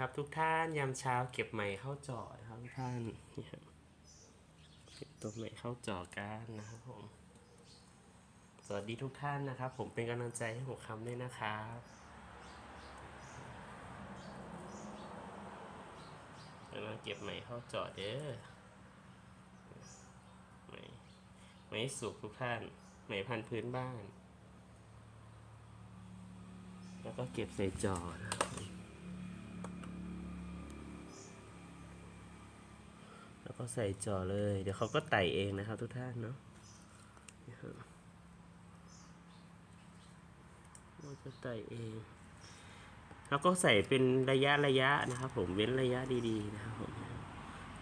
ครับทุกท่านยามเช้าเก็บไหมเข้าจอนะครับทุกท่านเก็บตัวไหมเข้าจอกันนะครับผมสวัสดีทุกท่านนะครับ ผมเป็นกำลังใจให้หัวคำด้วยนะครับกำลังเก็บไหมเข้าจอเด้อไหมไหมสุกทุกท่านไหมพันธุ์พื้นบ้าน แล้วก็เก็บใส่จอนะครับผม แล้ว ก็ใส่จอเลย เดี๋ยวเขาก็ไต่เองนะครับทุกท่านเนาะเราจะไต่เอง แล้วก็ใส่เป็นระยะระยะนะครับ ผมเว้นระยะดีๆนะครับผม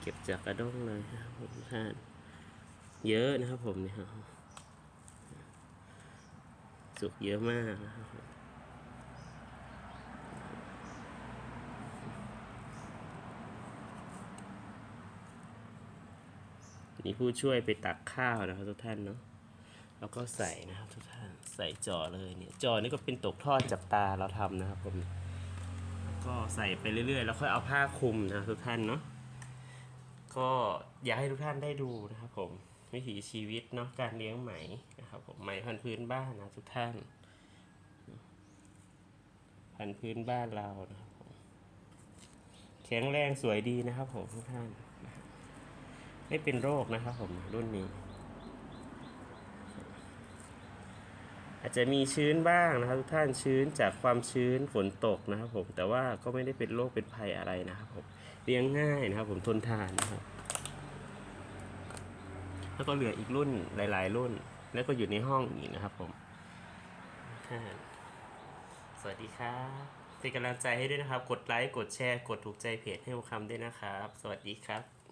เก็บจากกระด้งเลยนะครับผมท่านเยอะนะครับผมเนี่ยสุกเยอะมากนะครับ มีผู้ช่วยไปตักข้าวนะครับทุกท่านเนาะแล้วก็ใส่นะครับทุกท่านใส่จอเลยเนี่ยจอนี่ก็เป็นตกทอดจากตาเราทำนะครับผมก็ใส่ไปเรื่อยๆ แล้วค่อยเอาผ้าคลุมนะครับทุกท่านเนาะก็อยากให้ทุกท่านได้ดูนะครับผมวิถีชีวิตเนาะการเลี้ยงไหมนะครับผมไหมพันธุ์พื้นบ้านนะทุกท่าน พันธุ์พื้นบ้านเรานะครับผมแข็งแรงสวยดีนะครับผมทุกท่าน ไม่เป็นโรคนะครับผมรุ่นนี้ อาจจะมีชื้นบ้างนะครับทุกท่านชื้นจากความชื้นฝนตกนะครับผมแต่ว่าก็ไม่ได้เป็นโรคเป็นภัยอะไรนะครับผมเลี้ยงง่ายนะครับผมทนทานนะครับแล้วก็เหลืออีกรุ่นหลาย ๆ รุ่น แล้วก็อยู่ในห้องอีกนะครับผมสวัสดีครับเป็นกำลังใจให้ด้วยนะครับ กดไลค์ กดแชร์ กดถูกใจเพจให้คำด้วยนะครับ สวัสดีครับ